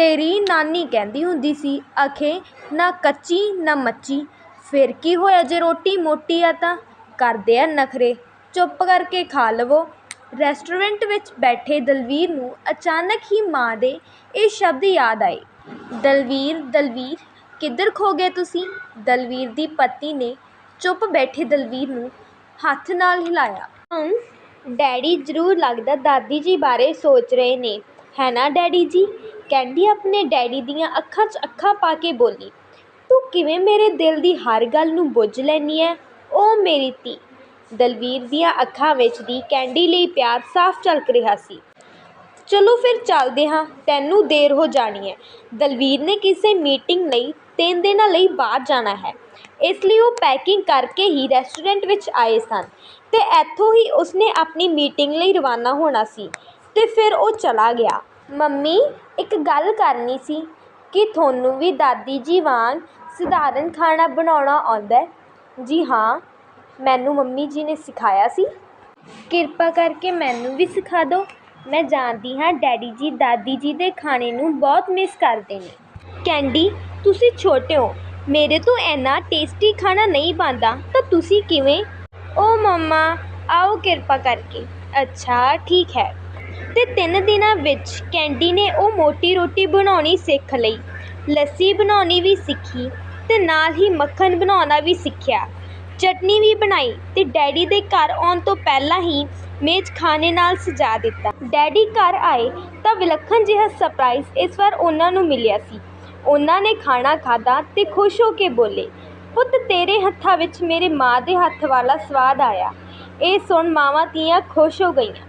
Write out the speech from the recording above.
ਤੇਰੀ ਨਾਨੀ ਕਹਿੰਦੀ ਹੁੰਦੀ ਸੀ, ਅਖੇ ਨਾ ਕੱਚੀ, ਨਾ ਮੱਚੀ। ਫਿਰ ਕੀ ਹੋਇਆ ਜੇ ਰੋਟੀ ਮੋਟੀ ਆ ਤਾਂ? ਕਰਦੇ ਆ ਨਖਰੇ। ਚੁੱਪ ਕਰਕੇ ਖਾ ਲਵੋ। ਰੈਸਟੋਰੈਂਟ ਵਿੱਚ ਬੈਠੇ ਦਲਵੀਰ ਨੂੰ ਅਚਾਨਕ ਹੀ ਮਾਂ ਦੇ ਇਹ ਸ਼ਬਦ ਯਾਦ ਆਏ। ਦਲਵੀਰ ਦਲਵੀਰ, ਕਿੱਧਰ ਖੋ ਗਏ ਤੁਸੀਂ? ਦਲਵੀਰ ਦੀ ਪਤਨੀ ਨੇ ਚੁੱਪ ਬੈਠੇ ਦਲਵੀਰ ਨੂੰ ਹੱਥ ਨਾਲ ਹਿਲਾਇਆ। ਹਮ, ਡੈਡੀ ਜ਼ਰੂਰ ਲੱਗਦਾ ਦਾਦੀ ਜੀ ਬਾਰੇ ਸੋਚ ਰਹੇ ਨੇ। ਹੈ ਨਾ ਡੈਡੀ ਜੀ? ਕੈਂਡੀ ਆਪਣੇ ਡੈਡੀ ਦੀਆਂ ਅੱਖਾਂ 'ਚ ਅੱਖਾਂ ਪਾ ਕੇ ਬੋਲੀ, ਤੂੰ ਕਿਵੇਂ ਮੇਰੇ ਦਿਲ ਦੀ ਹਰ ਗੱਲ ਨੂੰ ਬੁੱਝ ਲੈਨੀ ਐ? ਓ ਮੇਰੀ ਧੀ। ਦਲਵੀਰ ਦੀਆਂ ਅੱਖਾਂ ਵਿੱਚ ਦੀ ਕੈਂਡੀ ਲਈ ਪਿਆਰ ਸਾਫ਼ ਝਲਕ ਰਿਹਾ ਸੀ। ਚਲੋ ਫਿਰ ਚੱਲਦੇ ਹਾਂ, ਤੈਨੂੰ ਦੇਰ ਹੋ ਜਾਣੀ ਹੈ ਦਲਵੀਰ ਨੇ ਕਿਸੇ ਮੀਟਿੰਗ ਲਈ ਤਿੰਨ ਦਿਨਾਂ ਲਈ ਬਾਹਰ ਜਾਣਾ ਹੈ। ਇਸ ਲਈ ਉਹ ਪੈਕਿੰਗ ਕਰਕੇ ਹੀ ਰੈਸਟੋਰੈਂਟ ਵਿੱਚ ਆਏ ਸਨ ਤੇ ਇੱਥੋਂ ਹੀ ਉਸਨੇ ਆਪਣੀ ਮੀਟਿੰਗ ਲਈ ਰਵਾਨਾ ਹੋਣਾ ਸੀ ਤੇ ਫਿਰ ਉਹ ਚਲਾ ਗਿਆ। ਮੰਮੀ, ਇੱਕ ਗੱਲ ਕਰਨੀ ਸੀ ਕਿ ਤੁਹਾਨੂੰ ਵੀ ਦਾਦੀ ਜੀ ਵਾਂਗ ਸਧਾਰਨ ਖਾਣਾ ਬਣਾਉਣਾ ਆਉਂਦਾ ਹੈ। ਜੀ ਹਾਂ, ਮੈਨੂੰ ਮੰਮੀ ਜੀ ਨੇ ਸਿਖਾਇਆ ਸੀ। ਕਿਰਪਾ ਕਰਕੇ ਮੈਨੂੰ ਵੀ ਸਿਖਾ ਦਿਓ। ਮੈਂ ਜਾਣਦੀ ਹਾਂ ਡੈਡੀ ਜੀ ਦਾਦੀ ਜੀ ਦੇ ਖਾਣੇ ਨੂੰ ਬਹੁਤ ਮਿਸ ਕਰਦੇ ਨੇ। ਕੈਂਡੀ, ਤੁਸੀਂ ਛੋਟੇ ਹੋ। ਮੇਰੇ ਤੋਂ ਇੰਨਾ ਟੇਸਟੀ ਖਾਣਾ ਨਹੀਂ ਬਣਦਾ। ਤਾਂ ਤੁਸੀਂ ਕਿਵੇਂ? ਓ ਮੰਮਾ, ਆਓ ਕਿਰਪਾ ਕਰਕੇ। ਅੱਛਾ, ਠੀਕ ਹੈ। ਤੇ ਤਿੰਨ ਦਿਨਾਂ ਵਿੱਚ ਕੈਂਡੀ ਨੇ ਉਹ ਮੋਟੀ ਰੋਟੀ ਬਣਾਉਣੀ ਸਿੱਖ ਲਈ। ਲੱਸੀ ਬਣਾਉਣੀ ਵੀ ਸਿੱਖੀ ਤੇ ਨਾਲ ਹੀ ਮੱਖਣ ਬਣਾਉਣਾ ਵੀ ਸਿੱਖਿਆ। ਚਟਨੀ ਵੀ ਬਣਾਈ ਤੇ ਡੈਡੀ ਦੇ ਘਰ ਆਉਣ ਤੋਂ ਪਹਿਲਾਂ ਹੀ ਮੇਜ਼ ਖਾਣੇ ਨਾਲ ਸਜਾ ਦਿੱਤਾ। ਡੈਡੀ ਘਰ ਆਏ ਤਾਂ ਵਿਲੱਖਣ ਜਿਹਾ ਸਰਪ੍ਰਾਈਜ਼ ਇਸ ਵਾਰ ਉਹਨਾਂ ਨੂੰ ਮਿਲਿਆ ਸੀ। ਉਹਨਾਂ ਨੇ ਖਾਣਾ ਖਾਧਾ ਤੇ ਖੁਸ਼ ਹੋ ਕੇ ਬੋਲੇ, ਪੁੱਤ, ਤੇਰੇ ਹੱਥਾਂ ਵਿੱਚ ਮੇਰੇ ਮਾਂ ਦੇ ਹੱਥ ਵਾਲਾ ਸਵਾਦ ਆਇਆ। ਇਹ ਸੁਣ ਮਾਵਾਂ ਧੀਆਂ ਖੁਸ਼ ਹੋ ਗਈਆਂ।